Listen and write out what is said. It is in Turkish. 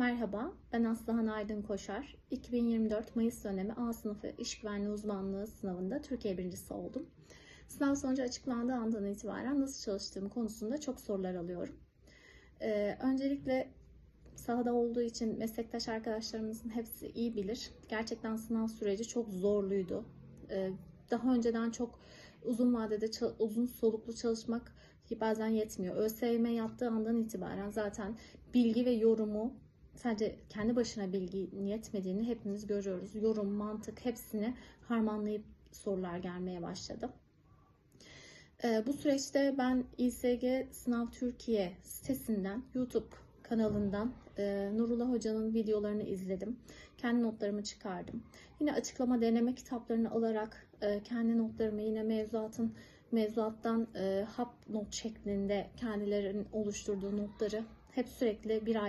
Merhaba, ben Aslıhan Aydın Koşar. 2024 Mayıs dönemi A sınıfı iş güvenliği uzmanlığı sınavında Türkiye birincisi oldum. Sınav sonucu açıklandığı andan itibaren nasıl çalıştığım konusunda çok sorular alıyorum. Ee, öncelikle sahada olduğu için meslektaş arkadaşlarımızın hepsi iyi bilir. Gerçekten sınav süreci çok zorluydu. Ee, daha önceden çok uzun vadede uzun soluklu çalışmak bazen yetmiyor. ÖSYM yaptığı andan itibaren zaten bilgi ve yorumu sadece kendi başına bilgi yetmediğini hepimiz görüyoruz. Yorum, mantık hepsini harmanlayıp sorular gelmeye başladı. Ee, bu süreçte ben İSG Sınav Türkiye sitesinden, YouTube kanalından e, Nurullah Hoca'nın videolarını izledim. Kendi notlarımı çıkardım. Yine açıklama deneme kitaplarını alarak e, kendi notlarımı yine mevzuatın mevzuattan e, hap not şeklinde kendilerinin oluşturduğu notları hep sürekli bir ay